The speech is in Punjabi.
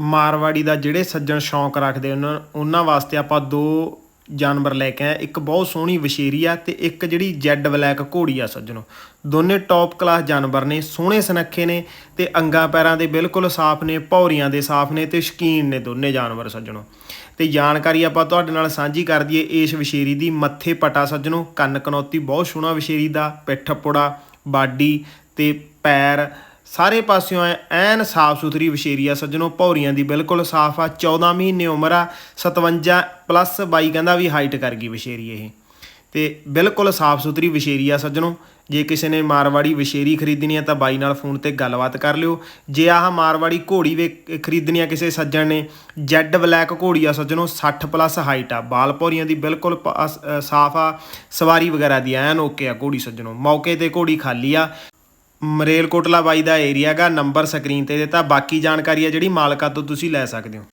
ਮਾਰਵਾੜੀ ਦਾ ਜਿਹੜੇ ਸੱਜਣ ਸ਼ੌਂਕ ਰੱਖਦੇ ਉਹਨਾਂ ਉਹਨਾਂ ਵਾਸਤੇ ਆਪਾਂ ਦੋ ਜਾਨਵਰ ਲੈ ਕੇ ਆਏ। ਇੱਕ ਬਹੁਤ ਸੋਹਣੀ ਵਸ਼ੇਰੀ ਆ ਤੇ ਇੱਕ ਜਿਹੜੀ ਜੈਡ ਬਲੈਕ ਘੋੜੀ ਆ ਸੱਜਣੋ। ਦੋਨੇ ਟੌਪ ਕਲਾਸ ਜਾਨਵਰ ਨੇ, ਸੋਹਣੇ ਸੁਨੱਖੇ ਨੇ ਤੇ ਅੰਗਾਂ ਪੈਰਾਂ ਦੇ ਬਿਲਕੁਲ ਸਾਫ਼ ਨੇ, ਭੌਰੀਆਂ ਦੇ ਸਾਫ਼ ਨੇ ਤੇ ਸ਼ਕੀਨ ਨੇ ਦੋਨੇ ਜਾਨਵਰ ਸੱਜਣੋ। ਤੇ ਜਾਣਕਾਰੀ ਆਪਾਂ ਤੁਹਾਡੇ ਨਾਲ ਸਾਂਝੀ ਕਰ ਦਈਏ ਇਸ ਵਸ਼ੇਰੀ ਦੀ ਮੱਥੇ ਪਟਾ ਸੱਜਣੋ। ਕੰਨ ਕਨੌਤੀ ਬਹੁਤ ਸੋਹਣਾ ਵਸ਼ੇਰੀ ਦਾ ਪਿੱਠ ਪੁੜਾ ਬਾਡੀ ਤੇ ਪੈਰ ਸਾਰੇ ਪਾਸਿਓਂ ਐ- ਐਨ ਸਾਫ਼ ਸੁਥਰੀ ਵਸ਼ੇਰੀ ਆ ਸੱਜਣੋ, ਭੌਰੀਆਂ ਦੀ ਬਿਲਕੁਲ ਸਾਫ਼ ਆ। 14 ਮਹੀਨੇ ਉਮਰ ਆ 57 ਪਲੱਸ ਬਾਈ ਕਹਿੰਦਾ ਵੀ ਹਾਈਟ ਕਰ ਗਈ ਵਸ਼ੇਰੀ ਇਹ। ਤੇ ਬਿਲਕੁਲ ਸਾਫ਼ ਸੁਥਰੀ ਵਸ਼ੇਰੀ ਆ ਸੱਜਣੋ। ਜੇ ਕਿਸੇ ਨੇ ਮਾਰਵਾੜੀ ਵਸ਼ੇਰੀ ਖਰੀਦਣੀ ਆ ਤਾਂ ਬਾਈ ਨਾਲ ਫੋਨ ਤੇ ਗੱਲਬਾਤ ਕਰ ਲਿਓ। ਜੇ ਆਹ ਮਾਰਵਾੜੀ ਘੋੜੀ ਵੇ ਖਰੀਦਣੀ ਆ ਕਿਸੇ ਸੱਜਣ ਨੇ ਜੈਡ ਬਲੈਕ ਘੋੜੀ ਆ ਸੱਜਣੋ 60 ਪਲੱਸ ਹਾਈਟ ਆ। ਬਾਲ ਪੌਰੀਆਂ ਦੀ ਬਿਲਕੁਲ ਸਾਫ਼ ਆ। ਸਵਾਰੀ ਵਗੈਰਾ ਦੀ ਐਨ ਓਕੇ ਆ ਘੋੜੀ ਸੱਜਣੋ। ਮੌਕੇ ਤੇ ਘੋੜੀ ਖਾਲੀ ਆ। ਮਰੇਲਕੋਟਲਾ ਬਾਈ ਦਾ ਏਰੀਆ ਗਾ ਨੰਬਰ ਸਕਰੀਨ ਤੇ ਦਿੱਤਾ। ਬਾਕੀ ਜਾਣਕਾਰੀ ਆ ਜਿਹੜੀ ਮਾਲਕਾ ਤੋਂ ਤੁਸੀਂ ਲੈ ਸਕਦੇ ਹੋ।